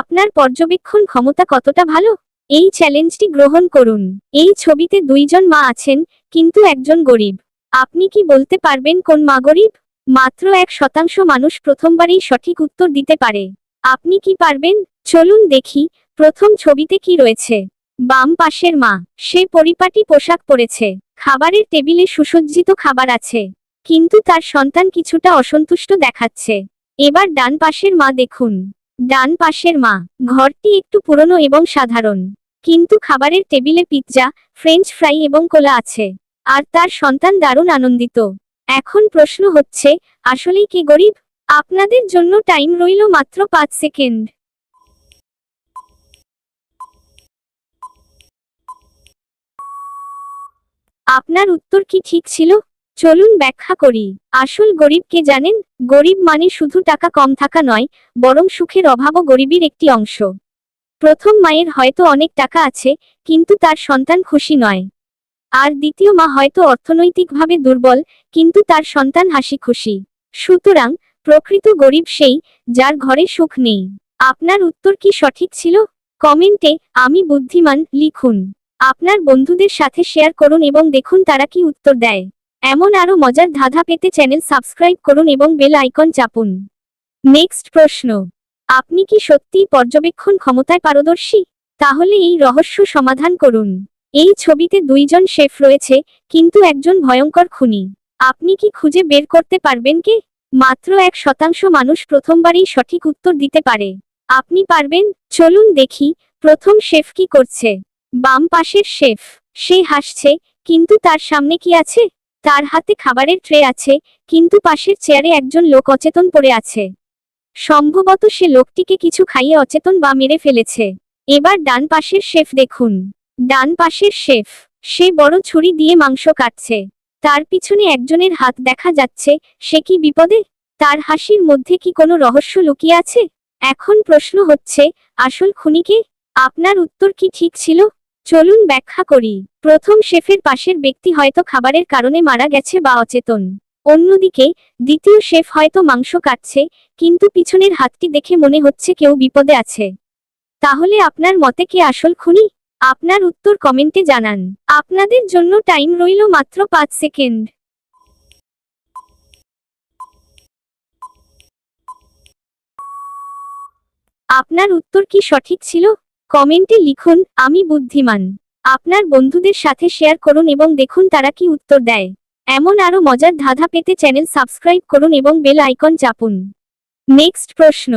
আপনার পর্যবেক্ষণ ক্ষমতা কতটা ভালো? এই চ্যালেঞ্জটি গ্রহণ করুন। এই ছবিতে দুইজন মা আছেন, কিন্তু একজন গরিব। আপনি কি বলতে পারবেন কোন মা গরিব? মাত্র এক শতাংশ মানুষ প্রথমবারই সঠিক উত্তর দিতে পারে। আপনি কি পারবেন? চলুন দেখি, প্রথম ছবিতে কি রয়েছে। বাম পাশের মা, সে পরিপাটি পোশাক পরেছে। খাবারের টেবিলে সুসজ্জিত খাবার আছে। কিন্তু তার সন্তান কিছুটা অসন্তুষ্ট দেখাচ্ছে। এবার ডান পাশের মা দেখুন। ডান পাশের মা, ঘরটি একটু পুরনো এবং সাধারণ। কিন্তু খাবারের টেবিলে পিৎজা, ফ্রেঞ্চ ফ্রাই এবং কোলা আছে। আর তার সন্তান দারুণ আনন্দিত। এখন প্রশ্ন হচ্ছে, আসলেই কে গরিব? আপনাদের জন্য টাইম রইল মাত্র পাঁচ সেকেন্ড। আপনার উত্তর কি ঠিক ছিল? চলুন ব্যাখ্যা করি। আসল গরিব কে জানেন? গরিব মানে শুধু টাকা কম থাকা নয়, বরং সুখের অভাবও গরিবের একটি অংশ। প্রথম মায়ের হয়তো অনেক টাকা আছে, কিন্তু তার সন্তান খুশি নয়। আর দ্বিতীয় মা হয়তো অর্থনৈতিকভাবে দুর্বল, কিন্তু তার সন্তান হাসি খুশি সুতরাং, প্রকৃত গরিব সেই, যার ঘরে সুখ নেই। আপনার উত্তর কি সঠিক ছিল? কমেন্টে, আমি বুদ্ধিমান লিখুন। আপনার বন্ধুদের সাথে শেয়ার করুন এবং দেখুন তারা কি উত্তর দেয়। এমন আরও মজার ধাঁধা পেতে চ্যানেল সাবস্ক্রাইব করুন এবং বেল আইকন চাপুন। নেক্সট প্রশ্ন। আপনি কি সত্যিই পর্যবেক্ষণ ক্ষমতায় পারদর্শী? তাহলে এই রহস্য সমাধান করুন। এই ছবিতে দুইজন শেফ রয়েছে, কিন্তু একজন ভয়ঙ্কর খুনি। আপনি কি খুঁজে বের করতে পারবেন কে? মাত্র এক শতাংশ মানুষ প্রথমবারই সঠিক উত্তর দিতে পারে। আপনি পারবেন? চলুন দেখি, প্রথম শেফ কি করছে? বাম পাশের শেফ। সে হাসছে, কিন্তু তার সামনে কি আছে? তার হাতে খাবারের ট্রে আছে, কিন্তু পাশের চেয়ারে একজন লোক অচেতন পড়ে আছে। সম্ভবত সে লোকটিকে কিছু খাইয়ে অচেতন বা মেরে ফেলেছে। এবার ডান পাশের শেফ দেখুন। ডান পাশের শেফ, সে বড় ছুরি দিয়ে মাংস কাটছে। তার পিছনে একজনের হাত দেখা যাচ্ছে, সে কি বিপদে? তার হাসির মধ্যে কি কোনো রহস্য লুকিয়ে আছে? এখন প্রশ্ন হচ্ছে, আসল খুনিকে? আপনার উত্তর কি ঠিক ছিল? চলুন ব্যাখ্যা করি। প্রথম শেফের পাশের ব্যক্তি হয়তো খাবারের কারণে মারা গেছে বা অচেতন। অন্যদিকে, দ্বিতীয় শেফ হয়তো মাংস কাটছে, কিন্তু পিছনের হাতটি দেখে মনে হচ্ছে কেউ বিপদে আছে। তাহলে আপনার মতে কে আসল খুনি? আপনার উত্তর কমেন্টে জানান। আপনাদের জন্য টাইম রইল মাত্র পাঁচ সেকেন্ড। আপনার উত্তর কি সঠিক ছিল? কমেন্টে লিখুন, আমি বুদ্ধিমান। আপনার বন্ধুদের সাথে শেয়ার করুন এবং দেখুন তারা কি উত্তর দেয়। এমন আরও মজার ধাঁধা পেতে চ্যানেল সাবস্ক্রাইব করুন এবং বেল আইকন চাপুন। নেক্সট প্রশ্ন।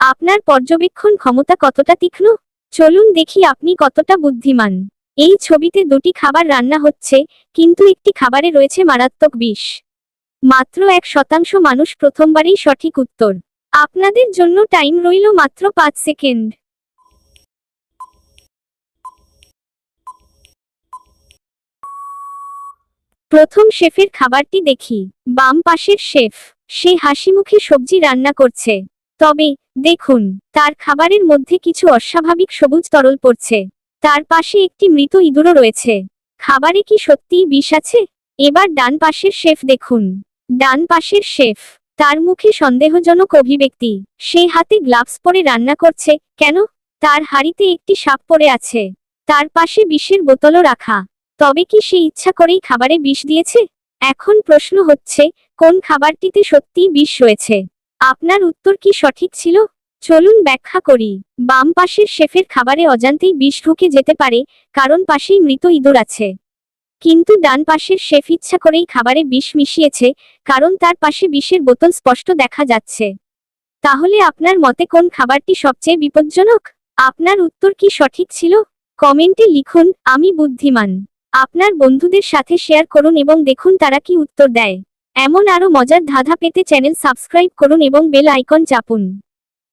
আপনার পর্যবেক্ষণ ক্ষমতা কতটা তীক্ষ্ণ? চলুন দেখি আপনি কতটা বুদ্ধিমান। এই ছবিতে দুটি খাবার রান্না হচ্ছে, কিন্তু একটি খাবারে রয়েছে মারাত্মক বিষ। মাত্র এক শতাংশ মানুষ প্রথমবারই সঠিক উত্তর। আপনাদের জন্য টাইম রইল মাত্র পাঁচ সেকেন্ড। প্রথম শেফের খাবারটি দেখি। বাম পাশের শেফ, সে হাসিমুখে সবজি রান্না করছে। তবে, দেখুন, তার খাবারের মধ্যে কিছু অস্বাভাবিক সবুজ তরল পড়ছে। তার পাশে একটি মৃত ইঁদুরও রয়েছে। খাবারে কি সত্যিই বিষ আছে? এবার ডান পাশের শেফ দেখুন। ডান পাশের শেফ, তার মুখে সন্দেহজনক অভিব্যক্তি। সে হাতে গ্লাভস পরে রান্না করছে। কেন? তার হাড়িতে একটি সাপ পড়ে আছে। তার পাশে বিষের বোতলও রাখা। তবে কি সে ইচ্ছা করেই খাবারে বিষ দিয়েছে? এখন প্রশ্ন হচ্ছে, কোন খাবারটিতে সত্যিই বিষ রয়েছে? আপনার উত্তর কি সঠিক ছিল? চলুন ব্যাখ্যা করি। বাম পাশের শেফের খাবারে অজান্তেই বিষ ঢুকে যেতে পারে, কারণ পাশেই মৃত ইঁদুর আছে। কিন্তু ডান পাশের শেফ ইচ্ছা করেই খাবারে বিষ মিশিয়েছে, কারণ তার পাশে বিষের বোতল স্পষ্ট দেখা যাচ্ছে। তাহলে আপনার মতে কোন খাবারটি সবচেয়ে বিপজ্জনক? আপনার উত্তর কি সঠিক ছিল? কমেন্টে লিখুন, আমি বুদ্ধিমান। আপনার বন্ধুদের সাথে শেয়ার করুন এবং দেখুন তারা কি উত্তর দেয়। এমন আরও মজার ধাঁধা পেতে চ্যানেল সাবস্ক্রাইব করুন এবং বেল আইকন চাপুন।